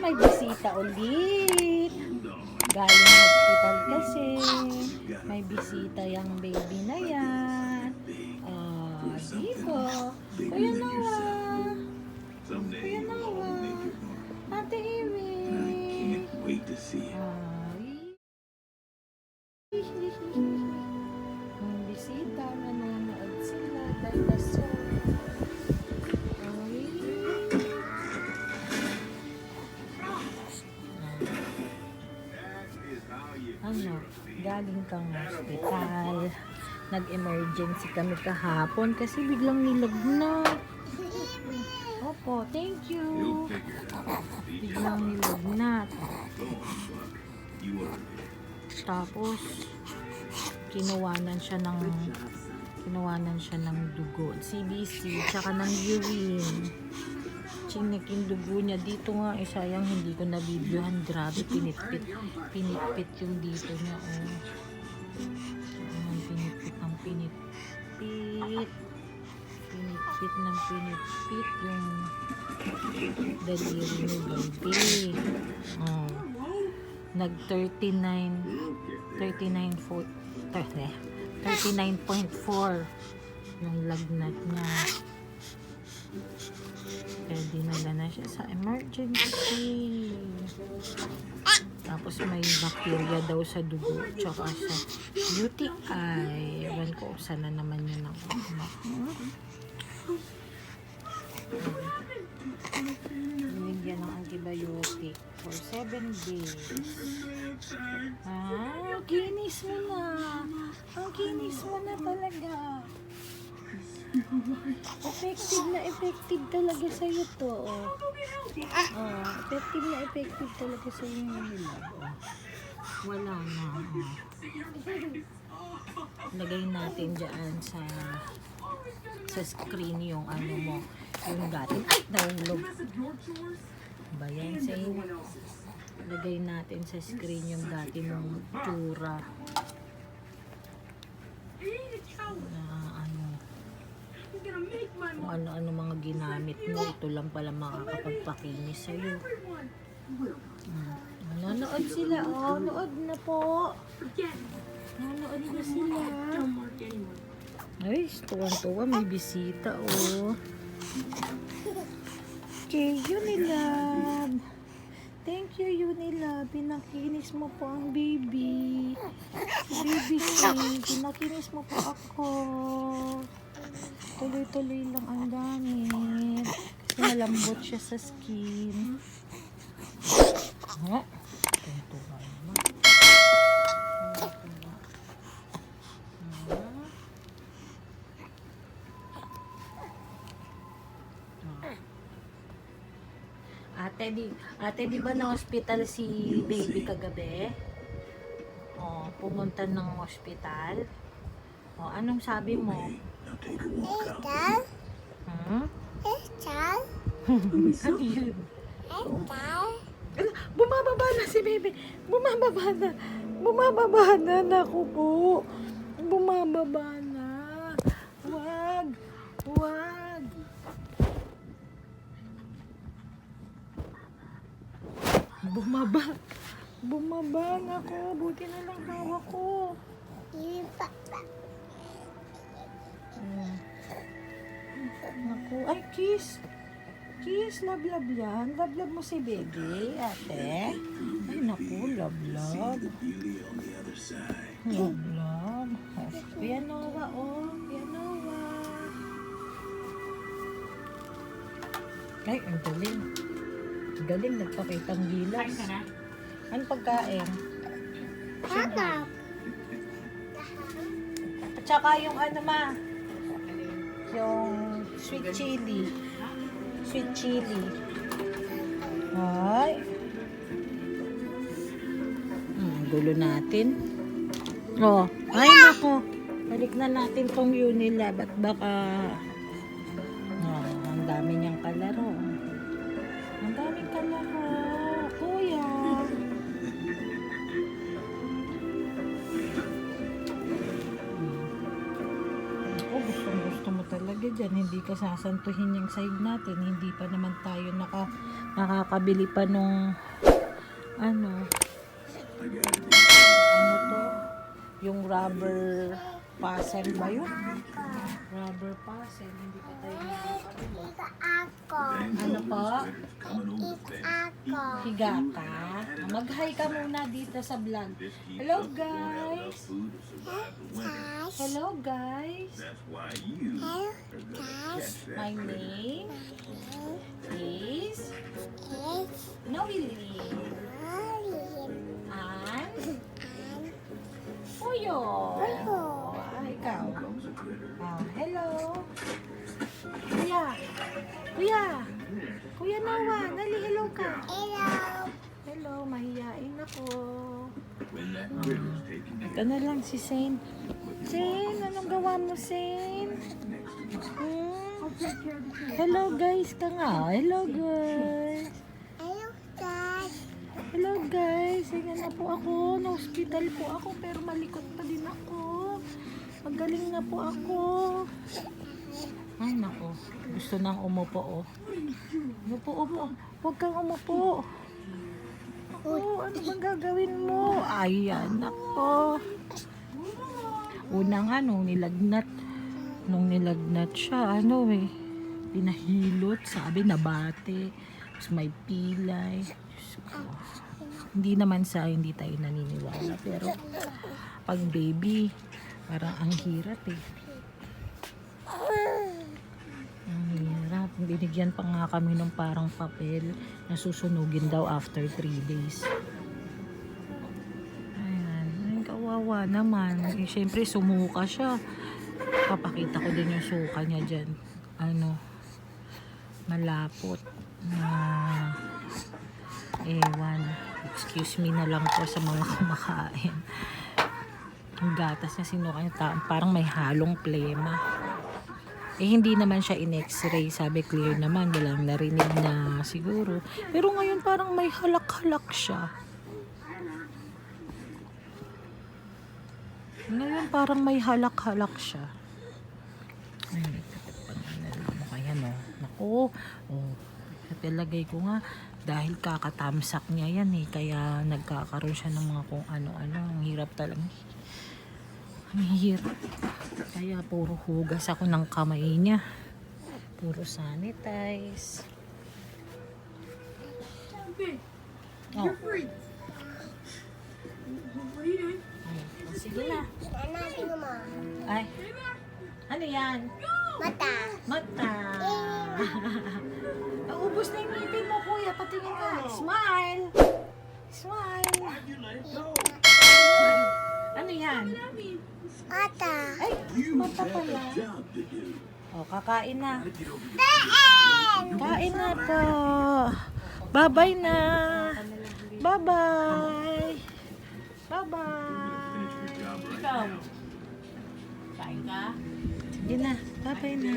May bisita ulit. Galing hospital kasi. May bisita yung baby na yan. Ah, dito. Kuya Noah. Kuya Noah. Ate Amy. Ay. Bisita, nanonood sila. Dinosaur. Ano, galing kang hospital. Nag-emergency kami kahapon kasi biglang nilagnat. Opo, thank you. Biglang nilagnat. Tapos, kinuwanan siya ng kinuwanan siya ng dugo, CBC, tsaka ng urine. Chinik yung dugo niya. Dito nga, eh, sayang hindi ko nabibyohan. Grabe, pinitpit. Pinitpit yung dito niya, oh. Ayan, pinitpit ng pinitpit. Pinitpit ng pinitpit yung daliri ni baby. Oh. Nag 39 39 fo- eh, 39.4 yung lagnat niya. Kaya dinala na siya sa emergency. Tapos may bacteria daw sa dugo tsaka sa UTI. Ewan ko sana naman yun ang Binigyan ng antibiotic for 7 days. Ah, kinis mo na. Ang kinis mo na talaga. Effective na effective talaga sa'yo to. Oh. Oh, effective na effective talaga yung hilag. Oh. Wala na. Oh. Lagay natin dyan sa sa screen yung ano mo, yung dati. Ay, nahulog. Ba yan sa? Lagay natin sa screen yung dati mong tsura. Na ano, kung ano-ano mga ginamit mo, ito lang pala makakapagpakinis sa'yo. Hmm. Nanonood sila, oh. Nood na po. Nanonood na sila. Ay, tuwang-tuwa, may bisita, oh. Okay, Unilab. Thank you, Unilab. Pinakinis mo po ang baby. Baby King, pinakinis mo po ako. Tuloy-tuloy lang ang gamit. Kasi malambot siya sa skin. Ha? Tuwang-tuwa naman. Ah. Ate, di, ate, di ba na hospital si baby kagabi? Oh, pumunta ng hospital. Oh, anong sabi mo? Take a walk out. Dad, Hmm? Dad. Ano, Bumababa na si baby. Bumababa na. Bumababa na. Naku po. Bumababa na. Wag. Wag. Bumaba. Bumaba na ko. Buti na lang hawak ko. You Mm. Naku. Ay, kiss. Kiss, love, love yan. Love, love mo si baby, ate. Ay, naku. Love, love. Kuya Noah, oh. Noah. Ay, ang galing. Ang galing, nagpakitang gilas. Ano pagkain? Papa. At saka yung ano ma, yung sweet chili. Sweet chili. Ay. Hmm, gulo natin. Oh, ay nako. Balik na natin tong Unilab at baka oh, ang dami niyang kalaro. Dyan. Hindi ka sasantuhin yung side natin. Hindi pa naman tayo naka nakakabili pa nung ano, ano to? Yung rubber puzzle ba yun? Rubber puzzle, hindi pa tayo nakakabili. Ito ako. Ano po? Ako. Higa ka? Mag-hi ka muna dito sa vlog. Hello guys! Hello guys! Hello, guys. My name is It's Noeli. Alien. And And Puyo. Puyo. Ikaw. Ah, hello. Kuya. Kuya. Kuya Nawa, nali hello ka. hello. Hello, mahiyain ako. Care Ito na lang si Sain. Sain, anong gawa mo, Sain? Hmm? Hello guys ka nga. Hello guys. Hello, guys. Hello guys. Sige na po ako. Na-hospital po ako pero malikot pa din ako. Magaling na po ako. Ay nako. Gusto nang umupo oh. Umupo, upo. Huwag kang umupo. Ako, ano bang gagawin mo? Ayan, nako. Una nga nung nilagnat. Nung nilagnat siya, ano eh. Pinahilot, sabi nabate. Tapos may pilay. Hindi naman sa hindi tayo naniniwala. Pero pag baby, parang ang hirap eh. Ang hirap. Binigyan pa nga kami ng parang papel na susunugin daw after 3 days. Ayan. Ay, kawawa naman. Eh, Siyempre, sumuka siya. Papakita ko din yung suka niya dyan. Ano, malapot. Na, ewan. Excuse me na lang po sa mga kumakain. Yung gatas na sinuka niya, parang may halong plema. Eh, hindi naman siya in x-ray. Sabi clear naman, walang narinig na siguro. Pero ngayon parang may halak-halak siya. Ngayon parang may halak-halak siya. Ay, kaya no. Naku, oh, palagay ko nga, dahil kakatamsak niya yan eh, kaya nagkakaroon siya ng mga kung ano-ano. Ang hirap talaga. Ang hirap. Kaya puro hugas ako ng kamay niya. Puro sanitize. Oh. Ay, sige na. Hanapin mo. Ay. Ano yan? Mata. Mata. Naubos na yung ngipin mo, kuya. Patingin ka. Smile. Smile. Ano yan? Mata. Ay, mata pala. to. O, kakain na. Kain na po. Bye-bye na. Bye-bye. Bye-bye. Ikaw. Kain ka? Sige na. Bye-bye na.